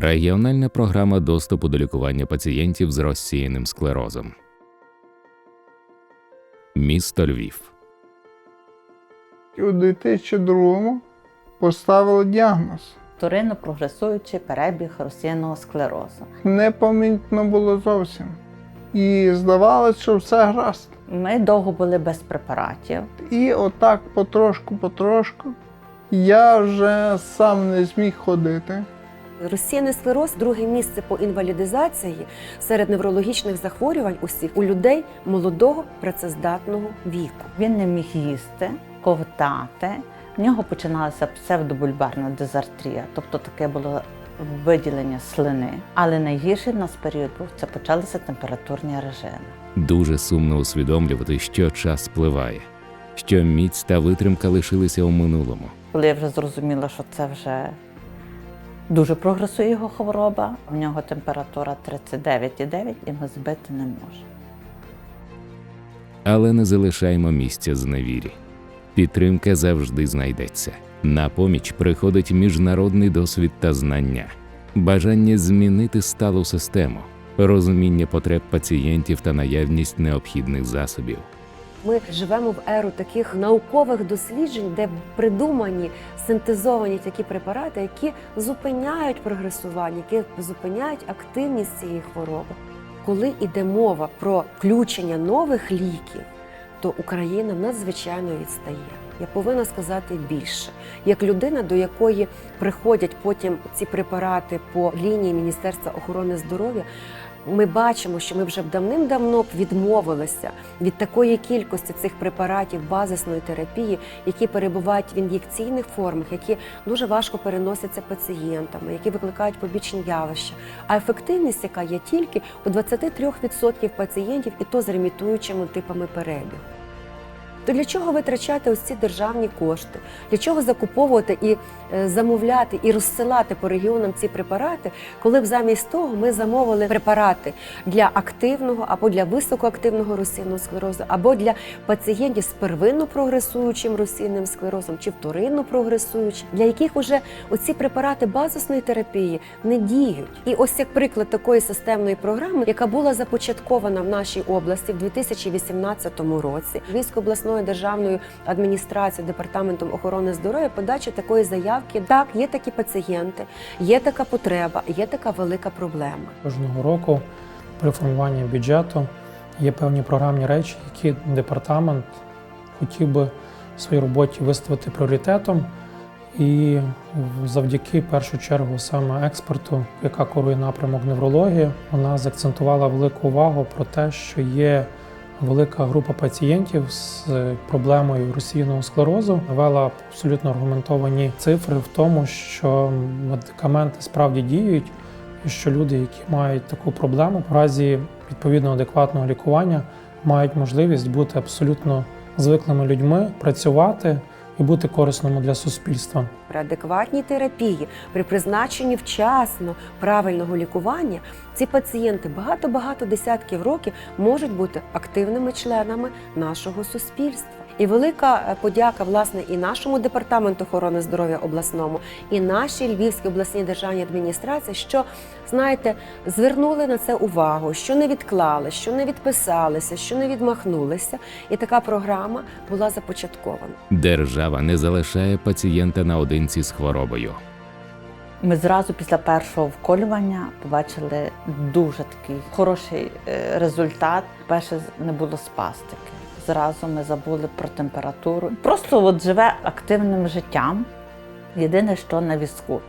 регіональна програма доступу до лікування пацієнтів з розсіяним склерозом. Місто Львів. У 2002 поставили діагноз. Вторинно прогресуючий перебіг розсіяного склерозу. Непомітно було зовсім. І здавалося, що все гаразд. Ми довго були без препаратів. І отак потрошку-потрошку я вже сам не зміг ходити. Розсіяний склероз друге місце по інвалідизації серед неврологічних захворювань усіх у людей молодого працездатного віку. Він не міг їсти, ковтати. В нього починалася псевдобульбарна дизартрія, тобто таке було виділення слини. Але найгірший в нас період був це почалися температурні режими. Дуже сумно усвідомлювати, що час спливає, що міць та витримка лишилися у минулому. Коли я вже зрозуміла, що це вже дуже прогресує його хвороба, в нього температура 39,9 і ми збити не можемо. Але не залишаємо місця зневірі. Підтримка завжди знайдеться. На поміч приходить міжнародний досвід та знання, бажання змінити сталу систему, розуміння потреб пацієнтів та наявність необхідних засобів. Ми живемо в еру таких наукових досліджень, де придумані синтезовані такі препарати, які зупиняють прогресування, які зупиняють активність цієї хвороби. Коли йде мова про включення нових ліків, то Україна надзвичайно відстає. Я повинна сказати більше. Як людина, до якої приходять потім ці препарати по лінії Міністерства охорони здоров'я, ми бачимо, що ми вже давним-давно б відмовилися від такої кількості цих препаратів базисної терапії, які перебувають в ін'єкційних формах, які дуже важко переносяться пацієнтами, які викликають побічні явища. А ефективність, яка є тільки у 23% пацієнтів, і то з ремітуючими типами перебігу. То для чого витрачати ось ці державні кошти? Для чого закуповувати і е, замовляти і розсилати по регіонам ці препарати, коли б замість того ми замовили препарати для активного або для високоактивного розсійного склерозу, або для пацієнтів з первинно прогресуючим розсійним склерозом чи вторинно прогресуючим, для яких уже оці препарати базисної терапії не діють. І ось як приклад такої системної програми, яка була започаткована в нашій області в 2018 році, Львівською обласною державною адміністрацією, департаментом охорони здоров'я, подача такої заявки. Так, є такі пацієнти, є така потреба, є така велика проблема. Кожного року при формуванні бюджету є певні програмні речі, які департамент хотів би в своїй роботі виставити пріоритетом. І завдяки в першу чергу саме експерту, яка корує напрямок неврології, вона заакцентувала велику увагу про те, що є велика група пацієнтів з проблемою російного склерозу. Навела абсолютно аргументовані цифри в тому, що медикаменти справді діють, і що люди, які мають таку проблему, в разі відповідно адекватного лікування мають можливість бути абсолютно звиклими людьми, працювати і бути корисними для суспільства. При адекватній терапії, при призначенні вчасно правильного лікування, ці пацієнти багато-багато десятків років можуть бути активними членами нашого суспільства. І велика е, подяка власне і нашому департаменту охорони здоров'я обласному, і нашій Львівській обласній державній адміністрації, що знаєте, звернули на це увагу, що не відклали, що не відписалися, що не відмахнулися. І така програма була започаткована. Держава не залишає пацієнта наодинці з хворобою. Ми зразу після першого вколювання побачили дуже такий хороший е, результат. Перше не було спастики. Зразу ми забули про температуру. Просто от живе активним життям. Єдине, що на візку.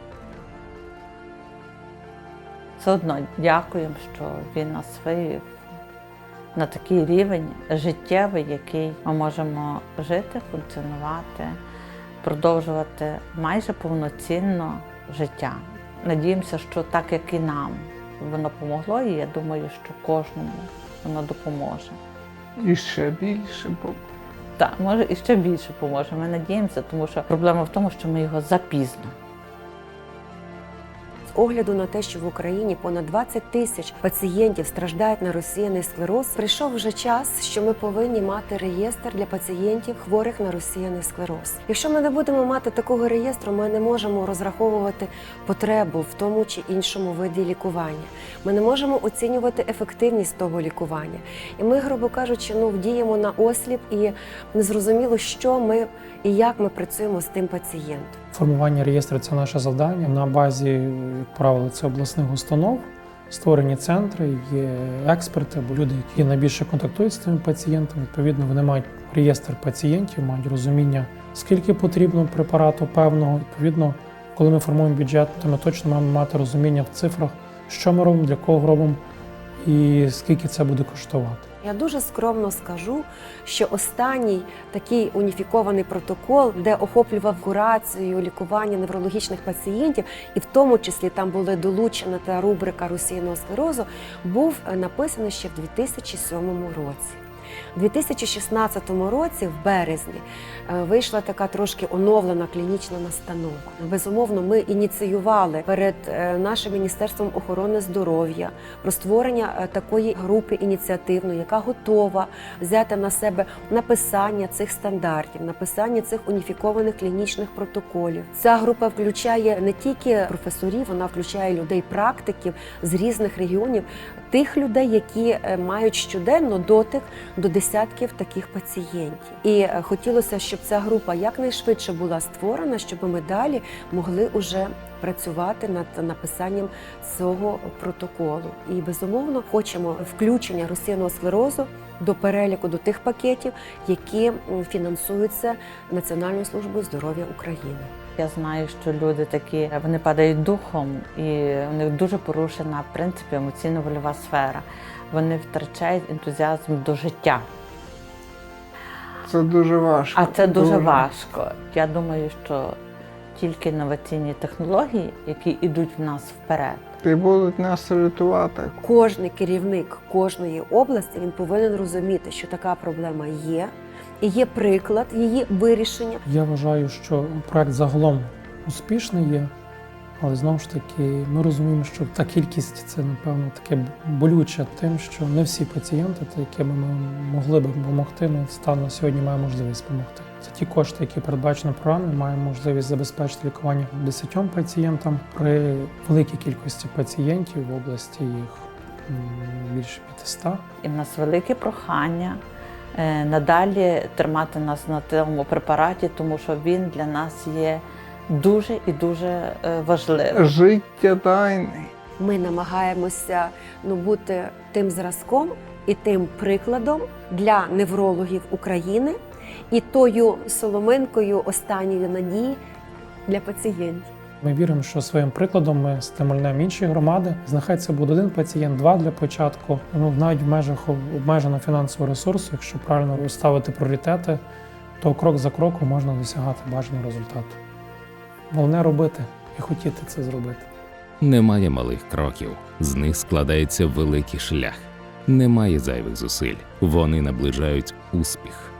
Все одно дякуємо, що він нас вивів на такий рівень життєвий, який ми можемо жити, функціонувати, продовжувати майже повноцінно життя. Надіємося, що так як і нам воно помогло, і я думаю, що кожному воно допоможе. І ще більше, Так, може і ще більше поможе. Ми надіємося, тому що проблема в тому, що ми його запізно. Огляду на те, що в Україні понад 20 тисяч пацієнтів страждають на розсіяний склероз, прийшов вже час, що ми повинні мати реєстр для пацієнтів хворих на розсіяний склероз. Якщо ми не будемо мати такого реєстру, ми не можемо розраховувати потребу в тому чи іншому виді лікування. Ми не можемо оцінювати ефективність того лікування. І ми, грубо кажучи, ну вдіємо на осліп і незрозуміло, що ми і як ми працюємо з тим пацієнтом. Формування реєстру це наше завдання. На базі, як правило, це обласних установ. Створені центри, є експерти або люди, які найбільше контактують з тими пацієнтами. Відповідно, вони мають реєстр пацієнтів, мають розуміння, скільки потрібно препарату певного. Відповідно, коли ми формуємо бюджет, то ми точно маємо мати розуміння в цифрах, що ми робимо, для кого робимо і скільки це буде коштувати. Я дуже скромно скажу, що останній такий уніфікований протокол, де охоплював курацію, лікування неврологічних пацієнтів, і в тому числі там була долучена та рубрика русійного склерозу, був е, написаний ще в 2007 році. У 2016 році, в березні, е, вийшла така трошки оновлена клінічна настанова. Безумовно, ми ініціювали перед е, нашим міністерством охорони здоров'я про створення е, такої групи ініціативної, яка готова взяти на себе написання цих стандартів, написання цих уніфікованих клінічних протоколів. Ця група включає не тільки професорів, вона включає людей, практиків з різних регіонів, тих людей, які мають щоденно дотик до десятків таких пацієнтів. І е, хотілося, щоб ця група якнайшвидше була створена, щоб ми далі могли уже працювати над написанням цього протоколу. І безумовно хочемо включення російного склерозу до переліку до тих пакетів, які фінансуються Національною службою здоров'я України. Я знаю, що люди такі вони падають духом, і в них дуже порушена в принципі емоційно-вольова сфера. Вони втрачають ентузіазм до життя. Це дуже важко. А це дуже важко. Я думаю, що тільки інноваційні технології, які йдуть в нас вперед, І будуть нас рятувати. Кожний керівник кожної області він повинен розуміти, що така проблема є, і є приклад її вирішення. Я вважаю, що проект загалом успішний є, але знову ж таки ми розуміємо, що та кількість це напевно таке болюче тим, що не всі пацієнти, якими ми могли би допомогти, ми станом на сьогодні маємо можливість допомогти. Це ті кошти, які передбачені програмі, маємо можливість забезпечити лікування 10 пацієнтам при великій кількості пацієнтів в області їх більше 500. і в нас велике прохання надалі тримати нас на цьому препараті, тому що він для нас є дуже і дуже е, важливим. Життя тайне. Ми намагаємося ну, бути тим зразком і тим прикладом для неврологів України і тою соломинкою останньої надії для пацієнтів. Ми віримо, що своїм прикладом ми стимульнемо інші громади. Нехай це буде один пацієнт, два для початку. Ну навіть в межах обмеженого фінансового ресурсу, якщо правильно розставити пріоритети, то крок за кроком можна досягати бажаного результату. Головне робити і хотіти це зробити. Немає малих кроків, з них складається великий шлях. Немає зайвих зусиль, вони наближають успіх.